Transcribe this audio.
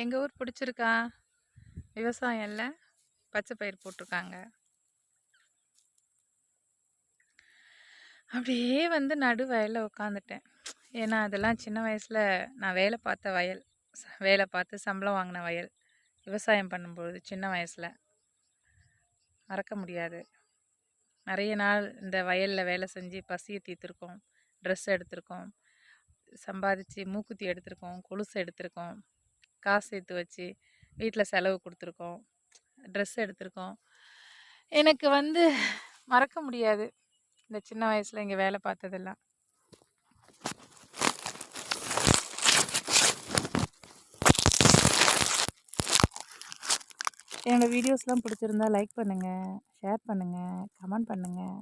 எங்கள் ஊர் பிடிச்சிருக்கா? விவசாயம் இல்லை. பச்சை பயிர் போட்டிருக்காங்க. அப்படியே வந்து நடு வயலில் உட்காந்துட்டேன் ஏன்னா அதெல்லாம் சின்ன வயசில் நான் வேலை பார்த்த வயல். வேலை பார்த்து சம்பளம் வாங்கின வயல். விவசாயம் பண்ணும்பொழுது சின்ன வயசில். மறக்க முடியாது. நிறைய நாள் இந்த வயலில் வேலை செஞ்சு பசியை தீர்த்துருக்கோம். ட்ரெஸ் எடுத்திருக்கோம். சம்பாதிச்சு மூக்குத்தி எடுத்திருக்கோம். கொலுசு எடுத்திருக்கோம். காசு சேர்த்து வச்சு வீட்டில் செலவு கொடுத்துருக்கோம். ட்ரெஸ் எடுத்திருக்கோம். எனக்கு வந்து மறக்க முடியாது. இந்த சின்ன வயசில் இங்கே வேலை பார்த்ததெல்லாம். என்னோடய வீடியோஸ்லாம் பிடிச்சிருந்தா லைக் பண்ணுங்கள் ஷேர் பண்ணுங்கள் கமெண்ட் பண்ணுங்கள்